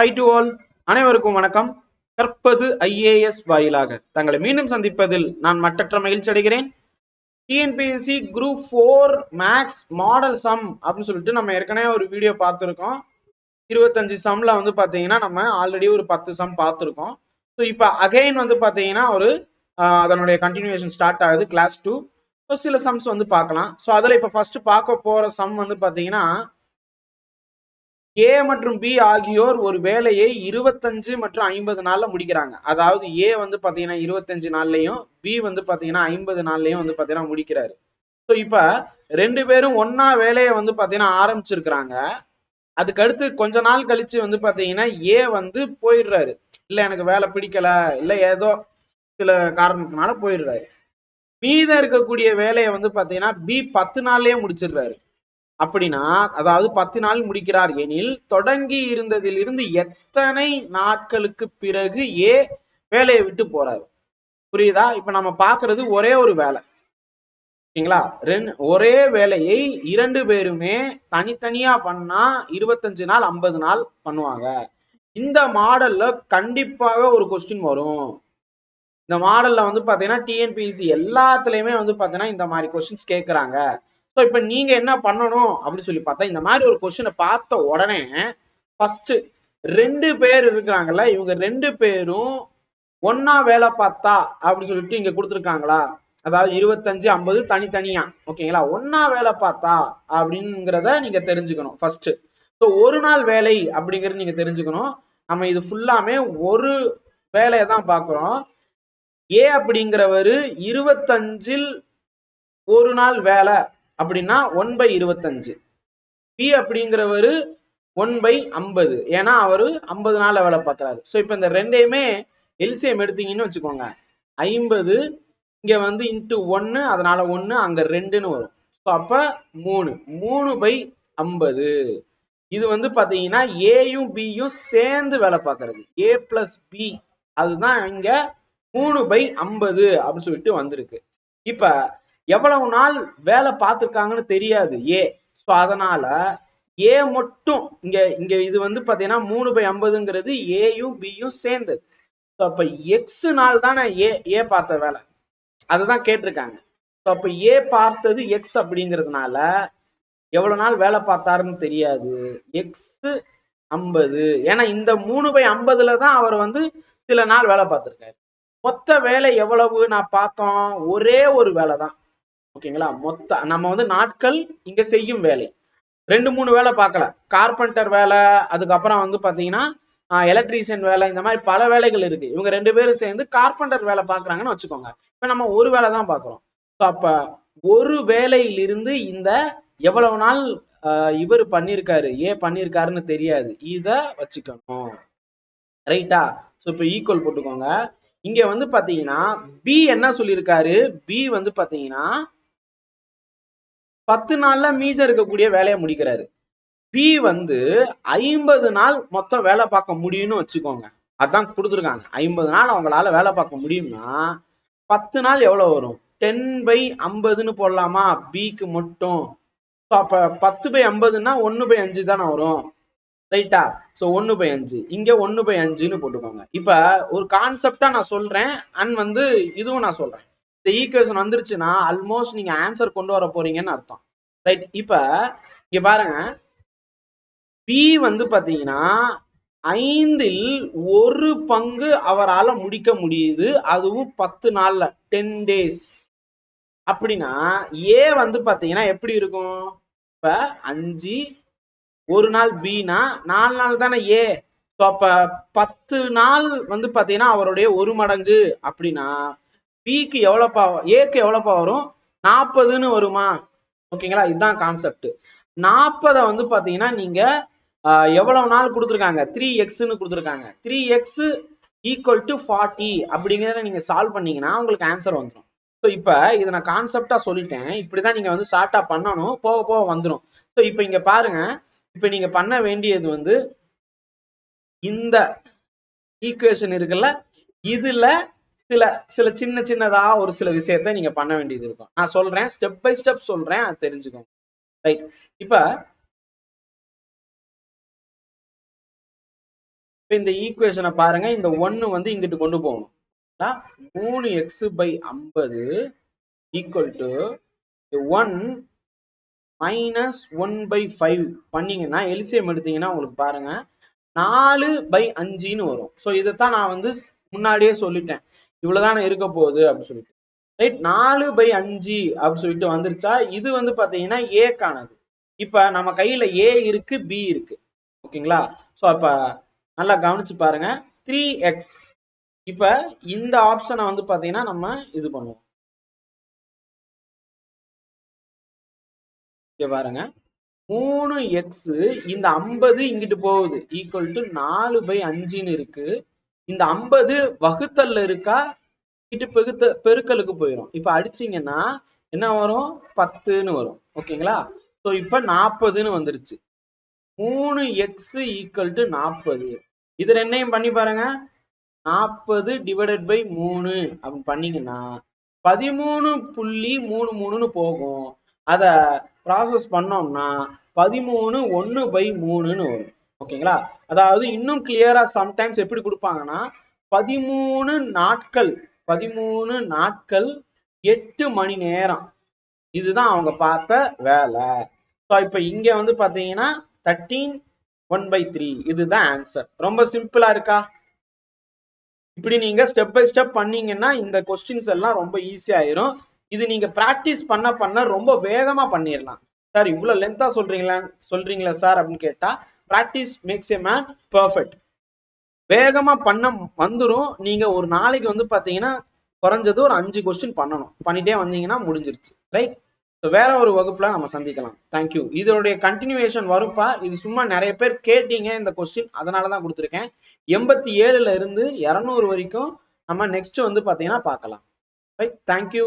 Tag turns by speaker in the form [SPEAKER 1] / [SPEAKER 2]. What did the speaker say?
[SPEAKER 1] High to all அனைவருக்கும் வணக்கம். கற்பது ஐஏஎஸ் வாயிலாக. தங்களை மீண்டும் சந்திப்பதில் நான் மட்டற்ற மகிழ்ச்சி அடைகிறேன். TNPSC group four maths model sum அப்படின்னு சொல்லிட்டு நம்ம ஏற்கனவே ஒரு வீடியோ பார்த்துருக்கோம். இருபத்தஞ்சு சம்ல வந்து பார்த்தீங்கன்னா நம்ம ஆல்ரெடி ஒரு பத்து சம் பார்த்துருக்கோம். ஸோ இப்போ அகைன் வந்து பார்த்தீங்கன்னா ஒரு அதனுடைய கண்டினியூஷன் ஸ்டார்ட் ஆகுது கிளாஸ் டூ ஸோ சில சம்ஸ் வந்து பார்க்கலாம். ஸோ அதில் இப்போ ஃபர்ஸ்ட் பார்க்க போகிற சம் வந்து பார்த்தீங்கன்னா ஏ மற்றும் பி ஆகியோர் ஒரு வேலையை இருபத்தஞ்சு மற்றும் ஐம்பது நாள்ல முடிக்கிறாங்க. அதாவது ஏ வந்து பாத்தீங்கன்னா இருபத்தஞ்சு நாள்லயும் பி வந்து பாத்தீங்கன்னா ஐம்பது நாள்லயும் வந்து பாத்தீங்கன்னா முடிக்கிறாரு. ஸோ இப்ப ரெண்டு பேரும் ஒன்னா வேலையை வந்து பாத்தீங்கன்னா ஆரம்பிச்சிருக்கிறாங்க. அதுக்கு அடுத்து கொஞ்ச நாள் கழிச்சு வந்து பாத்தீங்கன்னா ஏ வந்து போயிடுறாரு. இல்ல எனக்கு வேலை பிடிக்கல இல்ல ஏதோ சில காரணத்தினால போயிடுறாரு. மீதம் இருக்கக்கூடிய வேலையை வந்து பாத்தீங்கன்னா பி பத்து நாள்லயே முடிச்சிடுறாரு. அப்படின்னா அதாவது பத்து நாள் முடிக்கிறார் எனில் தொடங்கி இருந்ததிலிருந்து எத்தனை நாட்களுக்கு பிறகு ஏ வேலையை விட்டு போறாரு? புரியுதா? இப்ப நம்ம பாக்குறது ஒரே ஒரு வேலை. ஓகேங்களா ரெண்டு ஒரே வேலையை இரண்டு பேருமே தனித்தனியா பண்ணா இருபத்தஞ்சு நாள் ஐம்பது நாள் பண்ணுவாங்க. இந்த மாடல்ல கண்டிப்பாக ஒரு கொஸ்டின் வரும். இந்த மாடல்ல வந்து பாத்தீங்கன்னா டிஎன்பிஎஸ்சி எல்லாத்துலயுமே வந்து பாத்தீங்கன்னா இந்த மாதிரி கொஸ்டின்ஸ் கேக்குறாங்க. ஸோ இப்போ நீங்க என்ன பண்ணணும் அப்படின்னு சொல்லி பார்த்தா இந்த மாதிரி ஒரு கொஸ்டினை பார்த்த உடனே ஃபர்ஸ்ட் ரெண்டு பேர் இருக்கிறாங்கல்ல இவங்க ரெண்டு பேரும் ஒன்னா வேலை பார்த்தா அப்படின்னு சொல்லிட்டு இங்க கொடுத்துருக்காங்களா? அதாவது இருபத்தஞ்சு ஐம்பது தனித்தனியா ஓகேங்களா? ஒன்னா வேலை பார்த்தா அப்படிங்கிறத நீங்க தெரிஞ்சுக்கணும் ஃபர்ஸ்ட் ஸோ ஒரு நாள் வேலை அப்படிங்கறது நீங்க தெரிஞ்சுக்கணும். நம்ம இது ஃபுல்லாமே ஒரு வேலையை தான் பார்க்குறோம். ஏ அப்படிங்கிறவரு இருபத்தஞ்சில் ஒரு நாள் வேலை அப்படின்னா ஒன் பை இருபத்தஞ்சு. பி அப்படிங்கிறவரு ஒன் பை ஐம்பது. ஏன்னா அவரு ஐம்பது நாள்ல வேலை பார்க்கறாரு. ஸோ இப்போ இந்த ரெண்டையுமே எல்சிஎம் எடுத்தீங்கன்னு வச்சுக்கோங்க. ஐம்பது இங்க வந்து இன்ட்டு ஒன்னு அதனால ஒன்னு அங்க ரெண்டுன்னு வரும். ஸோ அப்ப மூணு. மூணு பை ஐம்பது. இது வந்து பாத்தீங்கன்னா ஏயும் பியும் சேர்ந்து வேலை பார்க்கறது. ஏ பிளஸ் பி அதுதான் இங்க மூணு பை ஐம்பது அப்படின்னு சொல்லிட்டு வந்திருக்கு. இப்ப எவ்வளவு நாள் வேலை பார்த்துருக்காங்கன்னு தெரியாது. ஏ. ஸோ அதனால ஏ மட்டும் இங்க இங்க இது வந்து பாத்தீங்கன்னா மூணு பை ஐம்பதுங்கிறது ஏயும் பியும் சேர்ந்தது. ஸோ அப்ப எக்ஸ் நாள் தானே ஏ ஏ பார்த்த வேலை. அதுதான் கேட்டிருக்காங்க. ஸோ அப்ப ஏ பார்த்தது எக்ஸ் அப்படிங்கிறதுனால எவ்வளவு நாள் வேலை பார்த்தாருன்னு தெரியாது. எக்ஸ் ஐம்பது. ஏன்னா இந்த மூணு பை ஐம்பதுல தான் அவர் வந்து சில நாள் வேலை பார்த்திருக்காரு. மொத்த வேலை எவ்வளவு நான் பார்த்தோம்? ஒரே ஒரு வேலை தான் ஓகேங்களா? மொத்த நம்ம வந்து நாட்கள் இங்க செய்யும் வேலை. ரெண்டு மூணு வேலை பார்க்கல கார்பெண்டர் வேலை அதுக்கப்புறம் வந்து பாத்தீங்கன்னா எலக்ட்ரீஷியன் வேலை இந்த மாதிரி பல வேலைகள் இருக்கு. இவங்க ரெண்டு பேரும் சேர்ந்து கார்பெண்டர் வேலை பாக்குறாங்கன்னு வச்சுக்கோங்க. இப்ப நம்ம ஒரு வேலை தான் பாக்குறோம் அப்ப ஒரு வேலையிலிருந்து இந்த எவ்வளவு நாள் ஆஹ், இவர் பண்ணியிருக்காரு ஏன் பண்ணியிருக்காருன்னு தெரியாது. இத வச்சுக்கணும். ரைட்டா ஸோ இப்போ ஈக்குவல் போட்டுக்கோங்க. இங்க வந்து பாத்தீங்கன்னா பி என்ன சொல்லியிருக்காரு? பி வந்து பாத்தீங்கன்னா பத்து நாள்ல மீதம் இருக்கக்கூடிய வேலையை முடிக்கிறாரு. பி வந்து ஐம்பது நாள் மொத்தம் வேலை பார்க்க முடியும்னு வச்சுக்கோங்க. அதான் கொடுத்துருக்காங்க. ஐம்பது நாள் அவங்களால வேலை பார்க்க முடியும்னா பத்து நாள் எவ்வளவு வரும்? டென் பை ஐம்பதுன்னு போடலாமா? பிக்கு மட்டும். அப்ப பத்து பை ஐம்பதுன்னா ஒன்னு பை அஞ்சு தானே வரும். ரைட்டா ஸோ ஒன்னு பை அஞ்சு. இங்க ஒன்னு பை அஞ்சுன்னு போட்டுக்கோங்க. இப்ப ஒரு கான்செப்டா நான் சொல்றேன். அண்ட் வந்து இதுவும் நான் சொல்றேன். இந்த ஈக்குவேஷன் வந்துருச்சுன்னா ஆல்மோஸ்ட் நீங்க ஆன்சர் கொண்டு வர போறீங்கன்னு அர்த்தம். ரைட் இப்ப இங்க பாருங்க. பி வந்து பாத்தீங்கன்னா ஐந்தில் ஒரு பங்கு அவரால முடிக்க முடியுது. அதுவும் பத்து நாள்ல டென் டேஸ் அப்படின்னா ஏ வந்து பாத்தீங்கன்னா எப்படி இருக்கும்? இப்ப அஞ்சு ஒரு நாள் பினா நாலு நாள் தானே ஏ அப்ப பத்து நாள் வந்து பாத்தீங்கன்னா அவருடைய ஒரு மடங்கு. அப்படின்னா பிக்கு எவ்வளோப்பா ஏக்கு எவ்வளோப்பா வரும்? நாற்பதுன்னு வருமா? ஓகேங்களா? இதுதான் கான்செப்ட் நாற்பதை வந்து பாத்தீங்கன்னா நீங்க எவ்வளவு நாள் கொடுத்துருக்காங்க? த்ரீ எக்ஸ்ன்னு கொடுத்துருக்காங்க. Three X equal to forty அப்படிங்கிறத நீங்க சால்வ் பண்ணீங்கன்னா உங்களுக்கு ஆன்சர் வந்துடும் ஸோ இப்போ இதை நான் கான்செப்டாக சொல்லிட்டேன். இப்படிதான் நீங்க வந்து ஷார்ட்டா பண்ணணும். போக போக வந்துடும் ஸோ இப்போ இங்கே பாருங்க. இப்போ நீங்க பண்ண வேண்டியது வந்து இந்த ஈக்குவேஷன் இருக்குல்ல? இதில் சில சில சின்ன சின்னதா ஒரு சில விஷயத்த நீங்க பண்ண வேண்டியது இருக்கும். நான் சொல்றேன் ஸ்டெப் பை ஸ்டெப் சொல்றேன் அது தெரிஞ்சுக்கோங்க. ரைட் இப்ப இப்ப இந்த ஈக்குவேஷனை பாருங்க இந்த ஒன்னு வந்து இங்கிட்டு கொண்டு போகணும். மூணு எக்ஸ் பை ஐம்பது equal to one minus one by five பண்ணீங்கன்னா எல்சிஎம் எடுத்தீங்கன்னா உங்களுக்கு பாருங்க நாலு பை அஞ்சுன்னு வரும். ஸோ இதைத்தான் நான் வந்து முன்னாடியே சொல்லிட்டேன். இவ்வளவுதான் இருக்க போகுது அப்படின்னு சொல்லிட்டு. ரைட் நாலு பை அஞ்சு அப்படின்னு சொல்லிட்டு வந்துருச்சா? இது வந்து பாத்தீங்கன்னா ஏக்கானது இப்ப நம்ம கையில ஏ இருக்கு பி இருக்கு. ஓகேங்களா? ஸோ அப்ப நல்லா கவனிச்சு பாருங்க. த்ரீ எக்ஸ் இப்ப இந்த ஆப்ஷனை வந்து பாத்தீங்கன்னா நம்ம இது பண்ணுவோம். பாருங்க. மூணு எக்ஸ் இந்த ஐம்பது இங்கிட்டு போகுது. ஈக்குவல் டு நாலு பை அஞ்சுன்னு இருக்கு. இந்த ஐம்பது வகுத்தல்ல இருக்கா? இங்கிட்டு பெருத்த பெருக்கலுக்கு போயிடும் இப்ப அடிச்சீங்கன்னா என்ன வரும்? பத்துன்னு வரும். ஓகேங்களா? ஸோ இப்ப நாற்பதுன்னு வந்துருச்சு. மூணு எக்ஸ் ஈக்குவல் டு நாற்பது இது என்னையும் பண்ணி பாருங்க. நாற்பது டிவைடட் பை மூணு. அப்படின்னு பண்ணீங்கன்னா பதிமூணு புள்ளி மூணு மூணுன்னு போகும். அத ப்ராசஸ் பண்ணோம்னா பதிமூணு ஒன்னு பை மூணுன்னு வரும். ஓகேங்களா? அதாவது இன்னும் கிளியரா சம்டைம்ஸ் எப்படி கொடுப்பாங்கன்னா பதிமூணு நாட்கள் பதிமூணு நாட்கள் எட்டு மணி நேரம். இதுதான் அவங்க பார்த்த வேலை. ஸோ இப்போ இங்க வந்து பாத்தீங்கன்னா தேர்ட்டீன் ஒன் பை த்ரீ இதுதான் ஆன்சர் ரொம்ப சிம்பிளா இருக்கா? இப்படி நீங்க ஸ்டெப் பை ஸ்டெப் பண்ணீங்கன்னா இந்த கொஸ்டின்ஸ் எல்லாம் ரொம்ப ஈஸி ஆயிரும். இது நீங்க பிராக்டிஸ் பண்ண பண்ண ரொம்ப வேகமா பண்ணிடலாம் சார் இவ்வளவு லென்த்தா சொல்றீங்களா? சொல்றீங்களா சார் அப்படின்னு கேட்டா practice makes a man perfect வேகமா பண்ண வந்துடும் நீங்க ஒரு நாளைக்கு வந்து பாத்தீங்கன்னா குறைஞ்சது ஒரு அஞ்சு கொஸ்டின் பண்ணணும். பண்ணிட்டே வந்தீங்கன்னா முடிஞ்சிருச்சு. ரைட் வேற ஒரு வகுப்புல நம்ம சந்திக்கலாம். தேங்க்யூ இதனுடைய கண்டினியூவேஷன் வரும்பா இது சும்மா நிறைய பேர் கேட்டீங்க இந்த கொஸ்டின் அதனாலதான் கொடுத்துருக்கேன். எண்பத்தி ஏழுல இருந்து இருநூறு வரைக்கும் நம்ம நெக்ஸ்ட் வந்து பாத்தீங்கன்னா பார்க்கலாம் ரைட் தேங்க்யூ